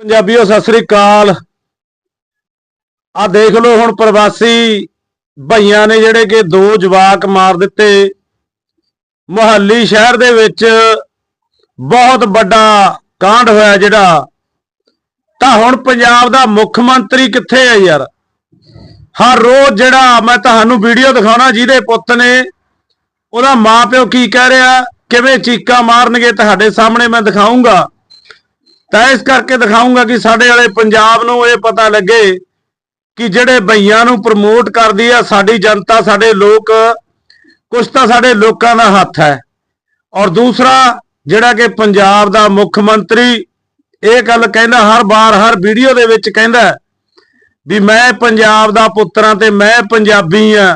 ਪੰਜਾਬੀਓ, ਸਤਿ ਸ੍ਰੀ ਅਕਾਲ। ਆ ਦੇਖ ਲਓ ਹੁਣ ਪ੍ਰਵਾਸੀ ਭਈਆਂ ਨੇ ਜਿਹੜੇ ਕਿ ਦੋ ਜਵਾਕ ਮਾਰ ਦਿੱਤੇ। ਮੁਹੱਲੀ ਸ਼ਹਿਰ ਦੇ ਵਿੱਚ ਬਹੁਤ ਵੱਡਾ ਕਾਂਡ ਹੋਇਆ ਜਿਹੜਾ। ਤਾਂ ਹੁਣ ਪੰਜਾਬ ਦਾ ਮੁੱਖ ਮੰਤਰੀ ਕਿੱਥੇ ਹੈ ਯਾਰ? ਹਰ ਰੋਜ਼ ਜਿਹੜਾ ਮੈਂ ਤੁਹਾਨੂੰ ਵੀਡੀਓ ਦਿਖਾਉਣਾ ਜਿਹਦੇ ਪੁੱਤ ਨੇ, ਉਹਦਾ ਮਾਪਿਓ ਕੀ ਕਹਿ ਰਿਹਾ, ਕਿਵੇਂ ਚੀਕਾਂ ਮਾਰਨਗੇ ਤੁਹਾਡੇ ਸਾਹਮਣੇ ਮੈਂ ਦਿਖਾਉਂਗਾ ਤਾਂ ਇਸ ਕਰਕੇ ਦਿਖਾਉਂਗਾ ਕਿ ਸਾਡੇ ਵਾਲੇ ਪੰਜਾਬ ਨੂੰ ਇਹ ਪਤਾ ਲੱਗੇ ਕਿ ਜਿਹੜੇ ਬਈਆਂ ਨੂੰ ਪ੍ਰਮੋਟ ਕਰਦੀ ਆ ਸਾਡੀ ਜਨਤਾ, ਸਾਡੇ ਲੋਕ ਕੁਝ ਤਾਂ ਸਾਡੇ ਲੋਕਾਂ ਦਾ ਹੱਥ ਹੈ। ਔਰ ਦੂਸਰਾ, ਜਿਹੜਾ ਕਿ ਪੰਜਾਬ ਦਾ ਮੁੱਖ ਮੰਤਰੀ, ਇਹ ਗੱਲ ਕਹਿੰਦਾ, ਹਰ ਵਾਰ ਹਰ ਵੀਡੀਓ ਦੇ ਵਿੱਚ ਕਹਿੰਦਾ ਵੀ ਮੈਂ ਪੰਜਾਬ ਦਾ ਪੁੱਤਰਾਂ ਤੇ ਮੈਂ ਪੰਜਾਬੀ ਆ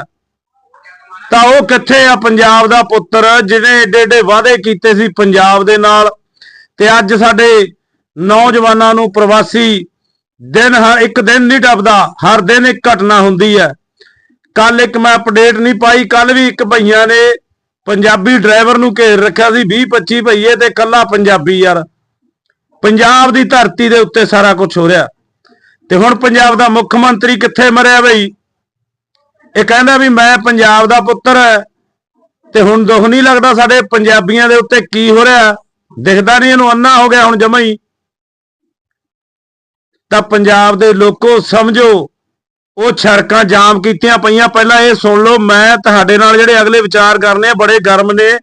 ਤਾਂ ਉਹ ਕਿੱਥੇ ਆ ਪੰਜਾਬ ਦਾ ਪੁੱਤਰ, ਜਿਹਨੇ ਏਡੇ ਏਡੇ ਵਾਅਦੇ ਕੀਤੇ ਸੀ ਪੰਜਾਬ ਦੇ ਨਾਲ। ਤੇ ਅੱਜ ਸਾਡੇ ਨੌਜਵਾਨਾਂ ਨੂੰ ਪ੍ਰਵਾਸੀ ਦਿਨ ਹਰ ਇੱਕ ਦਿਨ ਨਹੀਂ ਟੱਪਦਾ, ਹਰ ਦਿਨ ਇੱਕ ਘਟਨਾ ਹੁੰਦੀ ਹੈ। ਕੱਲ ਇੱਕ ਮੈਂ ਅਪਡੇਟ ਨਹੀਂ ਪਾਈ ਕੱਲ ਵੀ ਇੱਕ ਭਈਆਂ ਨੇ ਪੰਜਾਬੀ ਡਰਾਈਵਰ ਨੂੰ ਘੇਰ ਰੱਖਿਆ ਸੀ 20 25 ਭਈਏ ਤੇ ਕੱਲਾ ਪੰਜਾਬੀ ਯਾਰ। ਪੰਜਾਬ ਦੀ ਧਰਤੀ ਦੇ ਉੱਤੇ ਸਾਰਾ ਕੁਝ ਹੋ ਰਿਹਾ। ਤੇ ਹੁਣ ਪੰਜਾਬ ਦਾ ਮੁੱਖ ਮੰਤਰੀ ਕਿੱਥੇ ਮਰਿਆ ਬਈ? ਇਹ ਕਹਿੰਦਾ ਵੀ ਮੈਂ ਪੰਜਾਬ ਦਾ ਪੁੱਤਰ ਹੈ। ਤੇ ਹੁਣ ਦੁੱਖ ਨਹੀਂ ਲੱਗਦਾ ਸਾਡੇ ਪੰਜਾਬੀਆਂ ਦੇ ਉੱਤੇ ਕੀ ਹੋ ਰਿਹਾ? ਦਿਖਦਾ ਨਹੀਂ ਇਹਨੂੰ, ਅੰਨਾ ਹੋ ਗਿਆ ਹੁਣ ਜਮਾ ਹੀ। ਤਾਂ ਪੰਜਾਬ ਦੇ ਲੋਕੋ ਸਮਝੋ, ਉਹ ਸੜਕਾਂ ਜਾਮ ਕੀਤੀਆਂ ਪਈਆਂ। ਪਹਿਲਾਂ ਇਹ ਸੁਣ ਲਓ, ਮੈਂ ਤੁਹਾਡੇ ਨਾਲ ਜਿਹੜੇ ਅਗਲੇ ਵਿਚਾਰ ਕਰਨੇ ਆ, ਬੜੇ ਗਰਮ ਨੇ।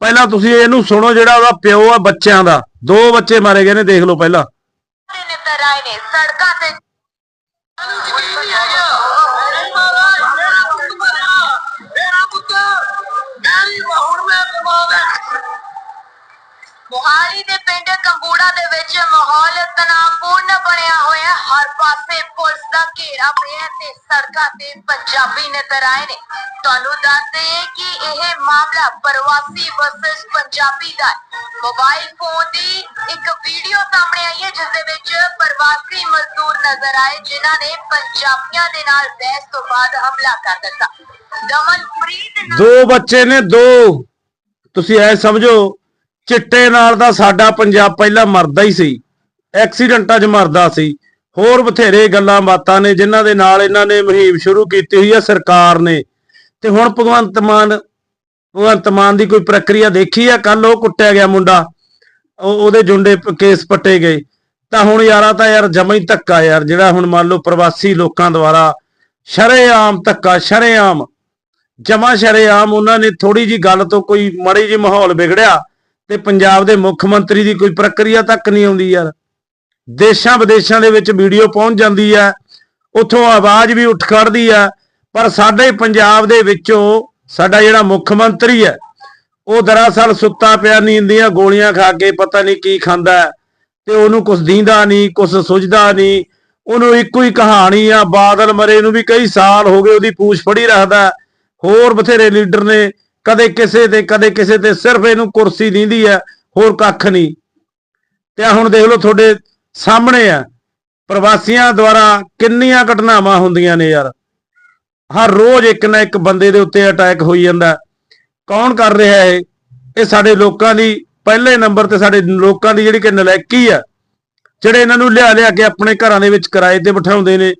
ਪਹਿਲਾਂ ਤੁਸੀਂ ਇਹਨੂੰ ਸੁਣੋ, ਜਿਹੜਾ ਉਹਦਾ ਪਿਓ ਆ ਬੱਚਿਆਂ ਦਾ। ਦੋ ਬੱਚੇ ਮਾਰੇ ਗਏ ਨੇ, ਦੇਖ ਲਓ ਪਹਿਲਾਂ। ਨੇ, ਸੜਕਾਂ ਤੇ। ਵਿੱਚ ਮਾਹੌਲ ਤਣਾਅਪੂਰਨ ਬਣਿਆ ਹੋਇਆ ਹਰ ਪਾਸੇ ਪੁਲਿਸ ਦਾ ਘੇਰਾ ਪਿਆ ਤੇ ਸੜਕਾਂ ਤੇ ਪੰਜਾਬੀ ਨਜ਼ਰ ਆਏ ਨੇ। ਤੁਹਾਨੂੰ ਦੱਸ ਕਿ ਇਹ ਮਾਮਲਾ ਪ੍ਰਵਾਸੀ ਵਰਸਸ ਪੰਜਾਬੀ ਦਾ ਮੋਬਾਈਲ ਫੋਨ ਦੀ ਇੱਕ ਵੀਡੀਓ ਸਾਹਮਣੇ ਆਈ ਹੈ, ਜਿਸ ਦੇ ਵਿੱਚ ਪ੍ਰਵਾਸੀ ਮਜ਼ਦੂਰ ਨਜ਼ਰ ਆਏ, ਜਿਨ੍ਹਾਂ ਨੇ ਪੰਜਾਬੀਆਂ ਦੇ ਨਾਲ ਬਹਿਸ ਤੋਂ ਬਾਅਦ ਹਮਲਾ ਕਰ ਦਿੱਤਾ। ਦਮਨਪ੍ਰੀਤ ਦੋ ਬੱਚੇ ਨੇ, ਦੋ। ਤੁਸੀਂ ਐ ਸਮਝੋ ਚਿੱਟੇ ਨਾਲ ਤਾਂ ਸਾਡਾ ਪੰਜਾਬ ਪਹਿਲਾਂ ਮਰਦਾ ਹੀ ਸੀ, ਐਕਸੀਡੈਂਟਾਂ 'ਚ ਮਰਦਾ ਸੀ। ਹੋਰ ਬਥੇਰੇ ਗੱਲਾਂ ਬਾਤਾਂ ਨੇ ਜਿਨ੍ਹਾਂ ਦੇ ਨਾਲ ਇਹਨਾਂ ਨੇ ਮੁਹਿੰਮ ਸ਼ੁਰੂ ਕੀਤੀ ਹੋਈ ਹੈ ਸਰਕਾਰ ਨੇ। ਤੇ ਹੁਣ ਭਗਵੰਤ ਮਾਨ ਭਗਵੰਤ ਮਾਨ ਦੀ ਕੋਈ ਪ੍ਰਕਿਰਿਆ ਦੇਖੀ ਆ? ਕੱਲ ਉਹ ਕੁੱਟਿਆ ਗਿਆ ਮੁੰਡਾ। ਉਹ, ਉਹਦੇ ਜੁੰਡੇ ਕੇਸ ਪੱਟੇ ਗਏ। ਤਾਂ ਹੁਣ ਯਾਰਾ ਤਾਂ ਯਾਰ ਜਮਾ ਹੀ ਧੱਕਾ ਯਾਰ, ਜਿਹੜਾ ਹੁਣ ਮੰਨ ਲਓ ਪ੍ਰਵਾਸੀ ਲੋਕਾਂ ਦੁਆਰਾ ਸ਼ਰੇਆਮ ਧੱਕਾ, ਸ਼ਰੇਆਮ। ਜਮਾ ਸ਼ਰੇਆਮ ਉਹਨਾਂ ਨੇ ਥੋੜੀ ਜੀ ਗੱਲ ਤੋਂ ਕੋਈ ਮਾੜੀ ਜੀ ਮਾਹੌਲ ਵਿਗੜਿਆ। ਤੇ ਪੰਜਾਬ ਦੇ ਮੁੱਖ ਮੰਤਰੀ ਦੀ ਕੋਈ ਪ੍ਰਕਿਰਿਆ ਤੱਕ ਨਹੀਂ ਆਉਂਦੀ ਯਾਰ। ਦੇਸ਼ਾਂ ਵਿਦੇਸ਼ਾਂ ਦੇ ਵਿੱਚ ਵੀਡੀਓ ਪਹੁੰਚ ਜਾਂਦੀ ਹੈ ਉੱਥੋਂ ਆਵਾਜ਼ ਵੀ ਉੱਠ ਖੜਦੀ ਹੈ ਪਰ ਸਾਡੇ ਪੰਜਾਬ ਦੇ ਵਿੱਚੋਂ ਸਾਡਾ ਜਿਹੜਾ ਮੁੱਖ ਮੰਤਰੀ ਹੈ, ਉਹ ਦਰਅਸਲ ਸੁੱਤਾ ਪਿਆ, ਨੀਂਦ ਦੀਆਂ ਗੋਲੀਆਂ ਖਾ ਕੇ ਪਤਾ ਨਹੀਂ ਕੀ ਖਾਂਦਾ ਤੇ ਉਹਨੂੰ ਕੁਝ ਦੀਂਦਾ ਨਹੀਂ ਕੁਝ ਸੁਝਦਾ ਨਹੀਂ, ਉਹਨੂੰ ਇੱਕੋ ਹੀ ਕਹਾਣੀ ਆ, ਬਾਦਲ ਮਰੇ ਨੂੰ ਵੀ ਕਈ ਸਾਲ ਹੋ ਗਏ ਉਹਦੀ ਪੂਛ ਫੜੀ ਰੱਖਦਾ ਹੋਰ ਬਥੇਰੇ ਲੀਡਰ ਨੇ ਕਦੇ ਕਿਸੇ ਤੇ, ਕਦੇ ਕਿਸੇ ਤੇ ਸਿਰਫ ਇਹਨੂੰ ਕੁਰਸੀ ਦਿੰਦੀ ਹੈ ਹੋਰ ਕੱਖ ਨਹੀਂ। ਤੇ ਹੁਣ ਦੇਖ ਲਓ ਤੁਹਾਡੇ ਸਾਹਮਣੇ ਆ, ਪ੍ਰਵਾਸੀਆਂ ਦੁਆਰਾ ਕਿੰਨੀਆਂ ਘਟਨਾਵਾਂ ਹੁੰਦੀਆਂ ਨੇ ਯਾਰ। ਹਰ ਰੋਜ਼ ਇੱਕ ਨਾ ਇੱਕ ਬੰਦੇ ਦੇ ਉੱਤੇ ਅਟੈਕ ਹੋਈ ਜਾਂਦਾ। ਕੌਣ ਕਰ ਰਿਹਾ ਹੈ ਇਹ ਸਾਡੇ ਲੋਕਾਂ ਦੀ ਪਹਿਲੇ ਨੰਬਰ ਤੇ ਸਾਡੇ ਲੋਕਾਂ ਦੀ ਜਿਹੜੀ ਕਿ ਨਲੈਕੀ ਆ, ਜਿਹੜੇ ਇਹਨਾਂ ਨੂੰ ਲਿਆ ਲਿਆ ਕੇ ਆਪਣੇ ਘਰਾਂ ਦੇ ਵਿੱਚ ਕਿਰਾਏ ਤੇ ਬਿਠਾਉਂਦੇ ਨੇ,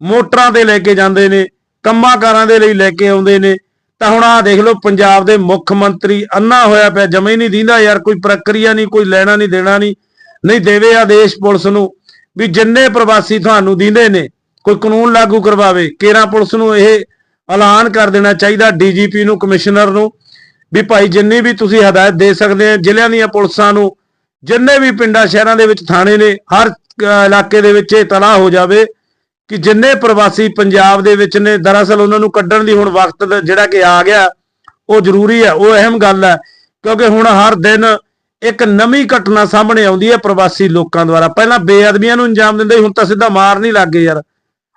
ਮੋਟਰਾਂ ਤੇ ਲੈ ਕੇ ਜਾਂਦੇ ਨੇ, ਕੰਮਾਂ ਕਾਰਾਂ ਦੇ ਲਈ ਲੈ ਕੇ ਆਉਂਦੇ ਨੇ ਤਾਂ ਹੁਣ ਆਹ ਦੇਖ ਲਓ, ਪੰਜਾਬ ਦੇ ਮੁੱਖ ਮੰਤਰੀ ਅੰਨਾ ਹੋਇਆ ਪਿਆ ਜਮੇ ਨਹੀਂ ਦਿੰਦਾ ਯਾਰ, ਕੋਈ ਪ੍ਰਕਿਰਿਆ ਨਹੀਂ, ਕੋਈ ਲੈਣਾ ਨਹੀਂ, ਦੇਣਾ ਨਹੀਂ। ਨਹੀਂ ਦੇਵੇ ਆਦੇਸ਼ ਪੁਲਿਸ ਨੂੰ ਵੀ ਜਿੰਨੇ ਪ੍ਰਵਾਸੀ ਤੁਹਾਨੂੰ ਦਿੰਦੇ ਨੇ, ਕੋਈ ਕਾਨੂੰਨ ਲਾਗੂ ਕਰਵਾਵੇ, ਕੇਰਾ ਪੁਲਿਸ ਨੂੰ ਇਹ ਐਲਾਨ ਕਰ ਦੇਣਾ ਚਾਹੀਦਾ, ਡੀਜੀਪੀ ਨੂੰ, ਕਮਿਸ਼ਨਰ ਨੂੰ, ਵੀ ਭਾਈ ਜਿੰਨੀ ਵੀ ਤੁਸੀਂ ਹਦਾਇਤ ਦੇ ਸਕਦੇ ਆ, ਜ਼ਿਲ੍ਹਿਆਂ ਦੀਆਂ ਪੁਲਿਸਾਂ ਨੂੰ, ਜਿੰਨੇ ਵੀ ਪਿੰਡਾਂ, ਸ਼ਹਿਰਾਂ ਦੇ ਵਿੱਚ ਥਾਣੇ ਨੇ, ਹਰ ਇਲਾਕੇ ਦੇ ਵਿੱਚ ਇਹ ਤਲਾਹ ਹੋ ਜਾਵੇ ਕਿ ਜਿੰਨੇ ਪ੍ਰਵਾਸੀ ਪੰਜਾਬ ਦੇ ਵਿੱਚ ਨੇ, ਦਰਅਸਲ ਉਹਨਾਂ ਨੂੰ ਕੱਢਣ ਦੀ ਹੁਣ ਵਕਤ ਜਿਹੜਾ ਕਿ ਆ ਗਿਆ, ਉਹ ਜ਼ਰੂਰੀ ਹੈ, ਉਹ ਅਹਿਮ ਗੱਲ ਹੈ, ਕਿਉਂਕਿ ਹੁਣ ਹਰ ਦਿਨ ਇੱਕ ਨਵੀਂ ਘਟਨਾ ਸਾਹਮਣੇ ਆਉਂਦੀ ਹੈ ਪ੍ਰਵਾਸੀ ਲੋਕਾਂ ਦੁਆਰਾ। ਪਹਿਲਾਂ ਬੇਅਦਬੀਆਂ ਨੂੰ ਅੰਜਾਮ ਦਿੰਦੇ ਹੁਣ ਤਾਂ ਸਿੱਧਾ ਮਾਰ ਨਹੀਂ ਲੱਗੇ ਯਾਰ।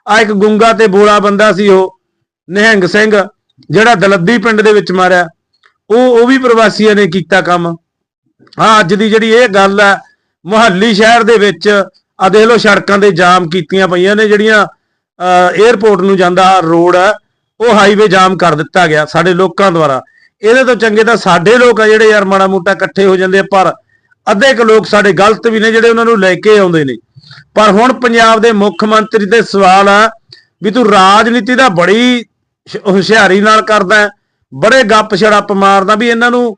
ਆ ਇੱਕ ਗੁੰਗਾ ਤੇ ਬੋਲਾ ਬੰਦਾ ਸੀ ਉਹ, ਨਿਹੰਗ ਸਿੰਘ, ਜਿਹੜਾ ਦਲੱਦੀ ਪਿੰਡ ਦੇ ਵਿੱਚ ਮਾਰਿਆ। ਉਹ ਉਹ ਵੀ ਪ੍ਰਵਾਸੀਆਂ ਨੇ ਕੀਤਾ ਕੰਮ। ਹਾਂ, ਅੱਜ ਦੀ ਜਿਹੜੀ ਇਹ ਗੱਲ ਹੈ, ਮੁਹੱਲੀ ਸ਼ਹਿਰ ਦੇ ਵਿੱਚ ਆ ਦੇਖ ਲਓ ਸੜਕਾਂ ਦੇ ਜਾਮ ਕੀਤੀਆਂ ਪਈਆਂ ਨੇ ਜਿਹੜੀਆਂ 에ਅਰਪੋਰਟ ਨੂੰ ਜਾਂਦਾ ਰੋਡ ਹੈ ਉਹ ਹਾਈਵੇ ਜਾਮ ਕਰ ਦਿੱਤਾ ਗਿਆ ਸਾਡੇ ਲੋਕਾਂ ਦੁਆਰਾ। ਇਹਦੇ ਤੋਂ ਚੰਗੇ ਤਾਂ ਸਾਡੇ ਲੋਕ ਆ ਜਿਹੜੇ ਯਾਰ ਮਾੜਾ ਮੋਟਾ ਇਕੱਠੇ ਹੋ ਜਾਂਦੇ ਪਰ ਅੱਧੇ ਕੁ ਲੋਕ ਸਾਡੇ ਗਲਤ ਵੀ ਨੇ ਜਿਹੜੇ ਉਹਨਾਂ ਨੂੰ ਲੈ ਕੇ ਆਉਂਦੇ ਨੇ। ਪਰ ਹੁਣ ਪੰਜਾਬ ਦੇ ਮੁੱਖ ਮੰਤਰੀ ਤੇ ਸਵਾਲ ਆ ਵੀ ਤੂੰ ਰਾਜਨੀਤੀ ਦਾ ਬੜੀ ਹੁਸ਼ਿਆਰੀ ਨਾਲ ਕਰਦਾ ਬੜੇ ਗੱਪ ਛੜੱਪ ਮਾਰਦਾ ਵੀ ਇਹਨਾਂ ਨੂੰ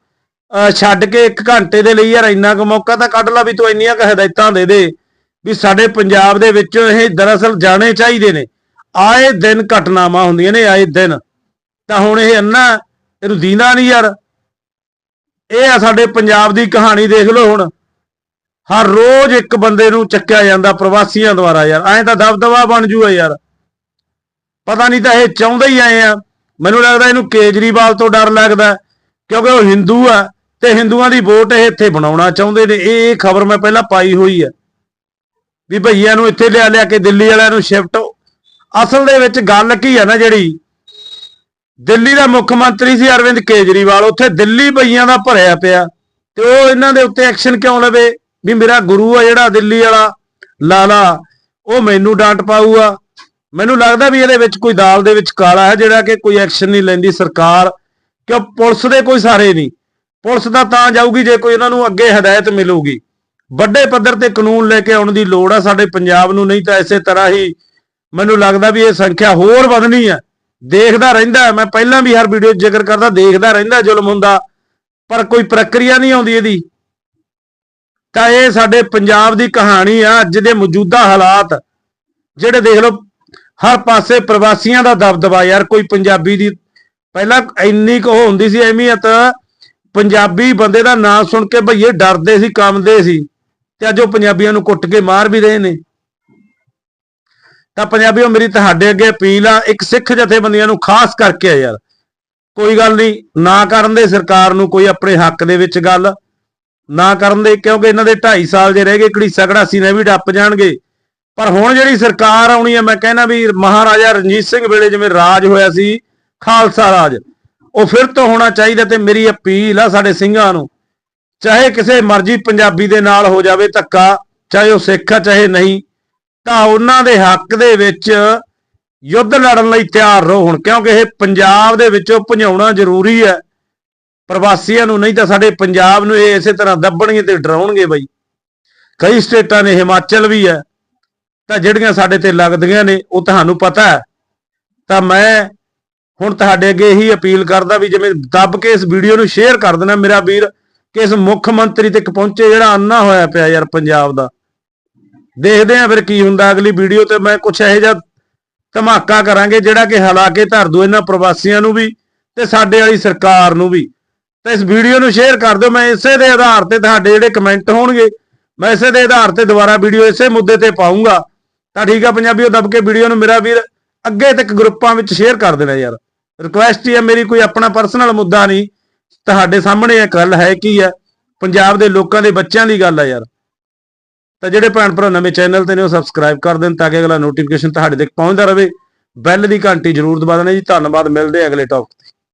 ਅਹ, ਛੱਡ ਕੇ ਇੱਕ ਘੰਟੇ ਦੇ ਲਈ ਯਾਰ ਇੰਨਾ ਕੁ ਮੌਕਾ ਤਾਂ ਕੱਢ ਲਾ ਵੀ ਤੂੰ ਇੰਨੀਆਂ ਕੁ ਹਦਾਇਤਾਂ ਦੇ ਦੇ। ਵੀ ਸਾਡੇ ਪੰਜਾਬ ਦੇ ਵਿੱਚ ਇਹ ਦਰਅਸਲ ਜਾਣੇ ਚਾਹੀਦੇ ਨੇ। ਆਏ ਦਿਨ ਘਟਨਾਵਾਂ ਹੁੰਦੀਆਂ ਨੇ, ਆਏ ਦਿਨ। ਤਾਂ ਹੁਣ ਇਹ ਅੰਨਾ ਇਹਨੂੰ ਦੀਨਾ ਨਹੀਂ ਯਾਰ। ਇਹ ਆ ਸਾਡੇ ਪੰਜਾਬ ਦੀ ਕਹਾਣੀ ਦੇਖ ਲਓ ਹੁਣ। ਹਰ ਰੋਜ਼ ਇੱਕ ਬੰਦੇ ਨੂੰ ਚੱਕਿਆ ਜਾਂਦਾ ਪ੍ਰਵਾਸੀਆਂ ਦੁਆਰਾ ਯਾਰ। ਐਂ ਤਾਂ ਦਬਦਬਾ ਬਣ ਜੂਗਾ ਯਾਰ। ਪਤਾ ਨਹੀਂ ਤਾਂ ਇਹ ਚਾਹੁੰਦੇ ਹੀ ਆਏ ਆ। ਮੈਨੂੰ ਲੱਗਦਾ ਇਹਨੂੰ ਕੇਜਰੀਵਾਲ ਤੋਂ ਡਰ ਲੱਗਦਾ ਕਿਉਂਕਿ ਉਹ ਹਿੰਦੂ ਆ ਤੇ ਹਿੰਦੂਆਂ ਦੀ ਵੋਟ ਇਹ ਇੱਥੇ ਬਣਾਉਣਾ ਚਾਹੁੰਦੇ ਨੇ। ਇਹ ਇਹ ਖਬਰ ਮੈਂ ਪਹਿਲਾਂ ਪਾਈ ਹੋਈ ਆ ਵੀ ਭਈਆਂ ਨੂੰ ਇੱਥੇ ਲਿਆ ਲਿਆ ਕੇ ਦਿੱਲੀ ਵਾਲਿਆਂ ਨੂੰ ਸ਼ਿਫਟ ਅਸਲ ਦੇ ਵਿੱਚ ਗੱਲ ਕੀ ਆ ਨਾ ਜਿਹੜੀ? ਦਿੱਲੀ ਦਾ ਮੁੱਖ ਮੰਤਰੀ ਸੀ ਅਰਵਿੰਦ ਕੇਜਰੀਵਾਲ, ਉੱਥੇ ਦਿੱਲੀ ਭਈਆਂ ਦਾ ਭਰਿਆ ਪਿਆ। ਤੇ ਉਹ ਇਹਨਾਂ ਦੇ ਉੱਤੇ ਐਕਸ਼ਨ ਕਿਉਂ ਲਵੇ? ਵੀ ਮੇਰਾ ਗੁਰੂ ਆ ਜਿਹੜਾ ਦਿੱਲੀ ਵਾਲਾ, ਲਾਲਾ, ਉਹ ਮੈਨੂੰ ਡਾਂਟ ਪਾਊਗਾ। ਮੈਨੂੰ ਲੱਗਦਾ ਵੀ ਇਹਦੇ ਵਿੱਚ ਕੋਈ ਦਾਲ ਦੇ ਵਿੱਚ ਕਾਲਾ ਹੈ, ਜਿਹੜਾ ਕਿ ਕੋਈ ਐਕਸ਼ਨ ਨਹੀਂ ਲੈਂਦੀ ਸਰਕਾਰ। ਕਿਉਂ? ਪੁਲਿਸ ਦੇ ਕੋਈ ਸਾਰੇ ਨਹੀਂ। ਪੁਲਿਸ ਦਾ ਤਾਂ ਜਾਊਗੀ ਜੇ ਕੋਈ ਇਹਨਾਂ ਨੂੰ ਅੱਗੇ ਹਦਾਇਤ ਮਿਲੂਗੀ। ਵੱਡੇ ਪੱਧਰ ਤੇ ਕਾਨੂੰਨ ਲੈ ਕੇ ਆਉਣ ਦੀ ਲੋੜ ਆ, ਸਾਡੇ ਪੰਜਾਬ ਨੂੰ ਨਹੀਂ ਤਾਂ ਇਸੇ ਤਰ੍ਹਾਂ ਹੀ ਮੈਨੂੰ ਲੱਗਦਾ ਵੀ ਇਹ ਸੰਖਿਆ ਹੋਰ ਵਧਣੀ ਆ। ਦੇਖਦਾ ਰਹਿੰਦਾ, ਮੈਂ ਪਹਿਲਾਂ ਵੀ ਹਰ ਵੀਡੀਓ ਜ਼ਿਕਰ ਕਰਦਾ, ਦੇਖਦਾ ਰਹਿੰਦਾ ਜ਼ੁਲਮ ਹੁੰਦਾ, ਪਰ ਕੋਈ ਪ੍ਰਕਿਰਿਆ ਨਹੀਂ ਆਉਂਦੀ ਇਹਦੀ। ਤਾਂ ਇਹ ਸਾਡੇ ਪੰਜਾਬ ਦੀ ਕਹਾਣੀ ਆ, ਅੱਜ ਦੇ ਮੌਜੂਦਾ ਹਾਲਾਤ। ਜਿਹੜੇ ਦੇਖ ਲਓ, ਹਰ ਪਾਸੇ ਪ੍ਰਵਾਸੀਆਂ ਦਾ ਦਬਦਬਾ ਯਾਰ, ਕੋਈ ਪੰਜਾਬੀ ਦੀ, ਪਹਿਲਾਂ ਇੰਨੀ ਕੁ ਹੁੰਦੀ ਸੀ ਅਹਿਮੀਅਤ, ਪੰਜਾਬੀ ਬੰਦੇ ਦਾ ਨਾਮ ਸੁਣ ਕੇ ਭਈਏ ਡਰਦੇ ਸੀ, ਕੰਮਦੇ ਸੀ। ਤੇ ਅੱਜ ਉਹ ਪੰਜਾਬੀਆਂ ਨੂੰ ਕੁੱਟ ਕੇ ਮਾਰ ਵੀ ਰਹੇ ਨੇ। ਤਾਂ ਪੰਜਾਬੀਓ, ਮੇਰੀ ਤੁਹਾਡੇ ਅੱਗੇ ਅਪੀਲ ਆ, ਇੱਕ ਸਿੱਖ ਜਥੇਬੰਦੀਆਂ ਨੂੰ ਖਾਸ ਕਰਕੇ ਆ ਯਾਰ। ਕੋਈ ਗੱਲ ਨਹੀਂ, ਨਾ ਕਰਨ ਦੇ ਸਰਕਾਰ ਨੂੰ ਕੋਈ ਆਪਣੇ ਹੱਕ ਦੇ ਵਿੱਚ ਗੱਲ, ਨਾ ਕਰਨ ਦੇ, ਕਿਉਂਕਿ ਇਹਨਾਂ ਦੇ 2.5 ਸਾਲ ਜੇ ਰਹਿ ਗਏ ਘੜੀਸਾ ਘੜਾਸੀ ਨੇ ਵੀ ਡੱਪ ਜਾਣਗੇ। ਪਰ ਹੁਣ ਜਿਹੜੀ ਸਰਕਾਰ ਆਉਣੀ ਹੈ ਮੈਂ ਕਹਿੰਦਾ ਵੀ ਮਹਾਰਾਜਾ ਰਣਜੀਤ ਸਿੰਘ ਵੇਲੇ ਜਿਵੇਂ ਰਾਜ ਹੋਇਆ ਸੀ, ਖਾਲਸਾ ਰਾਜ, ਉਹ ਫਿਰ ਤੋਂ ਹੋਣਾ ਚਾਹੀਦਾ ਤੇ ਮੇਰੀ ਅਪੀਲ ਆ ਸਾਡੇ ਸਿੰਘਾਂ ਨੂੰ। ਚਾਹੇ ਕਿਸੇ ਮਰਜ਼ੀ ਪੰਜਾਬੀ ਦੇ ਨਾਲ ਹੋ ਜਾਵੇ ਧੱਕਾ, ਚਾਹੇ ਉਹ ਸਿੱਖ ਆ, ਚਾਹੇ ਨਹੀਂ, ਤਾਂ ਉਹਨਾਂ ਦੇ ਹੱਕ ਦੇ ਵਿੱਚ ਯੁੱਧ ਲੜਨ ਲਈ ਤਿਆਰ ਰਹੋ ਹੁਣ, ਕਿਉਂਕਿ ਇਹ ਪੰਜਾਬ ਦੇ ਵਿੱਚੋਂ ਭਜਾਉਣਾ ਜ਼ਰੂਰੀ ਹੈ। ਪ੍ਰਵਾਸੀਆਂ ਨੂੰ ਨਹੀਂ ਤਾਂ ਸਾਡੇ ਪੰਜਾਬ ਨੂੰ ਇਹ ਇਸੇ ਤਰ੍ਹਾਂ ਦੱਬਣਗੇ ਤੇ ਡਰਾਉਣਗੇ ਬਈ। ਕਈ ਸਟੇਟਾਂ ਨੇ ਹਿਮਾਚਲ ਵੀ ਹੈ, ਤਾਂ ਜਿਹੜੀਆਂ ਸਾਡੇ ਤੇ ਲੱਗਦੀਆਂ ਨੇ, ਉਹ ਤੁਹਾਨੂੰ ਪਤਾ ਹੈ। ਤਾਂ ਮੈਂ ਹੁਣ ਤੁਹਾਡੇ ਅੱਗੇ ਇਹੀ ਅਪੀਲ ਕਰਦਾ ਵੀ ਜਿਵੇਂ ਦੱਬ ਕੇ ਇਸ ਵੀਡੀਓ ਨੂੰ ਸ਼ੇਅਰ ਕਰ ਦੇਣਾ, ਮੇਰਾ ਵੀਰ। ਕਿਸ ਮੁੱਖ ਮੰਤਰੀ ਤੱਕ ਪਹੁੰਚੇ ਜਿਹੜਾ ਅੰਨਾ ਹੋਇਆ ਪਿਆ ਯਾਰ ਪੰਜਾਬ ਦਾ। ਦੇਖਦੇ ਆਂ ਫਿਰ ਕੀ ਹੁੰਦਾ। ਅਗਲੀ ਵੀਡੀਓ ਤੇ ਮੈਂ ਕੁਛ ਇਹੋ ਜਿਹਾ ਧਮਾਕਾ ਕਰਾਂਗੇ ਜਿਹੜਾ ਕਿ ਹਲਾ ਕੇ ਧਰ ਦੋ ਇਹਨਾਂ ਪ੍ਰਵਾਸੀਆਂ ਨੂੰ ਵੀ ਤੇ ਸਾਡੇ ਵਾਲੀ ਸਰਕਾਰ ਨੂੰ ਵੀ। ਤੇ ਇਸ ਵੀਡੀਓ ਨੂੰ ਸ਼ੇਅਰ ਕਰ ਦਿਓ। ਮੈਂ ਇਸੇ ਦੇ ਆਧਾਰ ਤੇ ਤੁਹਾਡੇ ਜਿਹੜੇ ਕਮੈਂਟ ਹੋਣਗੇ, ਮੈਂ ਇਸੇ ਦੇ ਆਧਾਰ ਤੇ ਦੁਬਾਰਾ ਵੀਡੀਓ ਇਸੇ ਮੁੱਦੇ ਤੇ ਪਾਉਂਗਾ ਤਾਂ ਠੀਕ ਆ ਪੰਜਾਬੀਓ, ਦੱਬ ਕੇ ਵੀਡੀਓ ਨੂੰ ਮੇਰਾ ਵੀਰ ਅੱਗੇ ਤੱਕ ਗਰੁੱਪਾਂ ਵਿੱਚ ਸ਼ੇਅਰ ਕਰ ਦੇਣਾ ਯਾਰ। ਰਿਕੁਐਸਟ ਹੀ ਹੈ ਮੇਰੀ ਕੋਈ ਆਪਣਾ ਪਰਸਨਲ ਮੁੱਦਾ ਨਹੀਂ। ਤੁਹਾਡੇ ਸਾਹਮਣੇ ਇਹ ਗੱਲ ਹੈ ਕੀ ਹੈ? ਪੰਜਾਬ ਦੇ ਲੋਕਾਂ ਦੇ ਬੱਚਿਆਂ ਦੀ ਗੱਲ ਹੈ ਯਾਰ। ਤਾਂ ਜਿਹੜੇ ਭੈਣ ਭਰਾ ਨਵੇਂ ਚੈਨਲ ਤੇ ਨੇ, ਉਹ ਸਬਸਕ੍ਰਾਈਬ ਕਰ ਦੇਣ ਤਾਂ ਕਿ ਅਗਲਾ ਨੋਟੀਫਿਕੇਸ਼ਨ ਤੁਹਾਡੇ ਤੱਕ ਪਹੁੰਚਦਾ ਰਹੇ। ਬੈਲ ਦੀ ਘੰਟੀ ਜ਼ਰੂਰ ਦਬਾ ਦੇਣਾ ਜੀ। ਧੰਨਵਾਦ, ਮਿਲਦੇ ਆ ਅਗਲੇ ਟੌਪ ਤੇ।